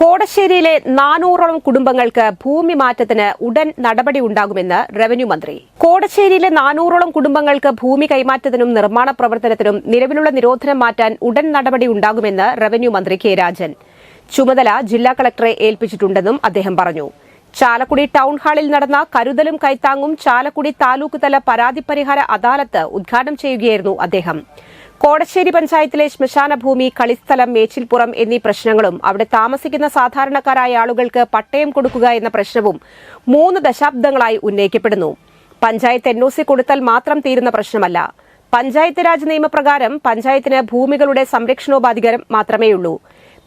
കോടശ്ശേരിയിലെ നാനൂറോളം കുടുംബങ്ങൾക്ക് ഭൂമി മാറ്റത്തിന് ഉടൻ നടപടി ഉണ്ടാകുമെന്ന് റവന്യൂ മന്ത്രി. കോടശ്ശേരിയിലെ നാനൂറോളം കുടുംബങ്ങൾക്ക് ഭൂമി കൈമാറ്റത്തിനും നിർമ്മാണ പ്രവർത്തനത്തിനും നിലവിലുള്ള നിരോധനം മാറ്റാൻ ഉടൻ നടപടി ഉണ്ടാകുമെന്ന് റവന്യൂ മന്ത്രി കെ രാജൻ. ചുമതല ജില്ലാ കളക്ടറെ ഏൽപ്പിച്ചിട്ടുണ്ടെന്നും അദ്ദേഹം പറഞ്ഞു. ചാലക്കുടി ടൗൺ ഹാളിൽ നടന്ന കരുതലും കൈത്താങ്ങും ചാലക്കുടി താലൂക്ക് തല പരാതി പരിഹാര അദാലത്ത് ഉദ്ഘാടനം ചെയ്യുകയായിരുന്നു അദ്ദേഹം. കോടശ്ശേരി പഞ്ചായത്തിലെ ശ്മശാനഭൂമി കളിസ്ഥലം മേച്ചിൽപ്പുറം എന്നീ പ്രശ്നങ്ങളും അവിടെ താമസിക്കുന്ന സാധാരണക്കാരായ ആളുകൾക്ക് പട്ടയം കൊടുക്കുക എന്ന പ്രശ്നവും മൂന്ന് ദശാബ്ദങ്ങളായി ഉന്നയിക്കപ്പെടുന്നു. പഞ്ചായത്ത് എൻ ഒ സി കൊടുത്താൽ മാത്രം തീരുന്ന പ്രശ്നമല്ല. പഞ്ചായത്ത് രാജ് നിയമപ്രകാരം പഞ്ചായത്തിന് ഭൂമികളുടെ സംരക്ഷണോപാധികാരം മാത്രമേയുള്ളൂ.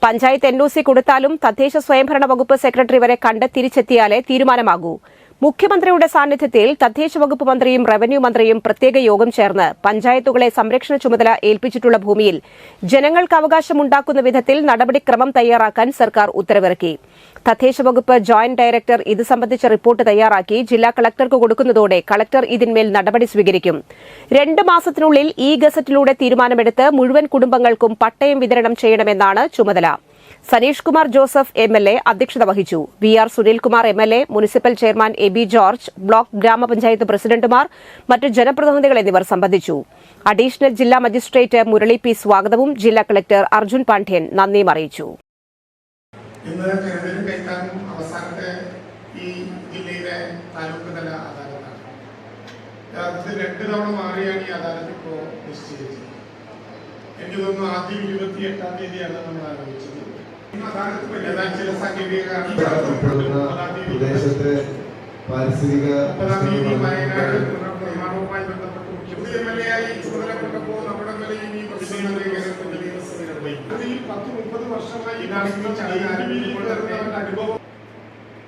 പഞ്ചായത്ത് എൻ ഒ സി കൊടുത്താലും തദ്ദേശ സ്വയംഭരണ വകുപ്പ് സെക്രട്ടറി വരെ കണ്ട് തിരിച്ചെത്തിയാലേ തീരുമാനമാകൂ. മുഖ്യമന്ത്രിയുടെ സാന്നിധ്യത്തിൽ തദ്ദേശ വകുപ്പ് മന്ത്രിയും റവന്യൂ മന്ത്രിയും പ്രത്യേക യോഗം ചേർന്ന് പഞ്ചായത്തുകളെ സംരക്ഷണ ചുമതല ഏൽപ്പിച്ചിട്ടുള്ള ഭൂമിയിൽ ജനങ്ങൾക്ക് അവകാശമുണ്ടാക്കുന്ന വിധത്തിൽ നടപടിക്രമം തയ്യാറാക്കാൻ സർക്കാർ ഉത്തരവിറക്കി. തദ്ദേശ വകുപ്പ് ജോയിന്റ് ഡയറക്ടർ ഇത് സംബന്ധിച്ച റിപ്പോർട്ട് തയ്യാറാക്കി ജില്ലാ കളക്ടർക്ക് കൊടുക്കുന്നതോടെ കളക്ടർ ഇതിന്മേൽ നടപടി സ്വീകരിക്കും. രണ്ട് മാസത്തിനുള്ളിൽ ഇ ഗസറ്റിലൂടെ തീരുമാനമെടുത്ത് മുഴുവൻ കുടുംബങ്ങൾക്കും പട്ടയം വിതരണം ചെയ്യണമെന്നാണ് ചുമതല. Saneesh Kumar Joseph M L A അധ്യക്ഷത വഹിച്ചു. V R Sunilkumar M L A municipal chairman A B George block ഗ്രാമപഞ്ചായത്ത് പ്രസിഡന്റുമാർ മറ്റ് ജനപ്രതിനിധികൾ എന്നിവർ സംബന്ധിച്ചു. അഡീഷണൽ ജില്ലാ മജിസ്ട്രേറ്റ് മുരളി പി സ്വാഗതവും ജില്ലാ കളക്ടർ അർജുൻ പാണ്ഡ്യൻ നന്ദിയും അറിയിച്ചു. ഈ ജില്ലയിലെ രണ്ട് എനിക്ക് തോന്നുന്നു ആദ്യം ഇരുപത്തി എട്ടാം തീയതിയാണ് നമ്മൾ ആരംഭിച്ചത് പ്രദേശത്തെ പാരിസ്ഥിതിക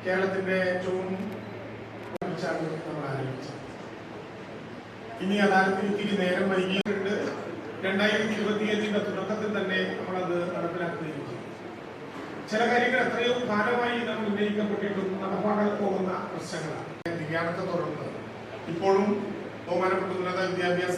കേരളത്തിന്റെ ഇനി അദാലത്തിൽ ഇത്തിരി നേരം വൈകിയിട്ടുണ്ട്. രണ്ടായിരത്തി ഇരുപത്തിയഞ്ചിന്റെ തുടക്കത്തിൽ തന്നെ നമ്മളത് നടപ്പിലാക്കുകയും ചെയ്യും. ചില കാര്യങ്ങൾ എത്രയോ കാലമായി നമ്മൾ ഉന്നയിക്കപ്പെട്ടിട്ടും നടപ്പാകാതെ പോകുന്ന പ്രശ്നങ്ങളാണ്. നിര്യാണത്തെ തുടർന്ന് ഇപ്പോഴും ബഹുമാനപ്പെട്ട ഉന്നത വിദ്യാഭ്യാസ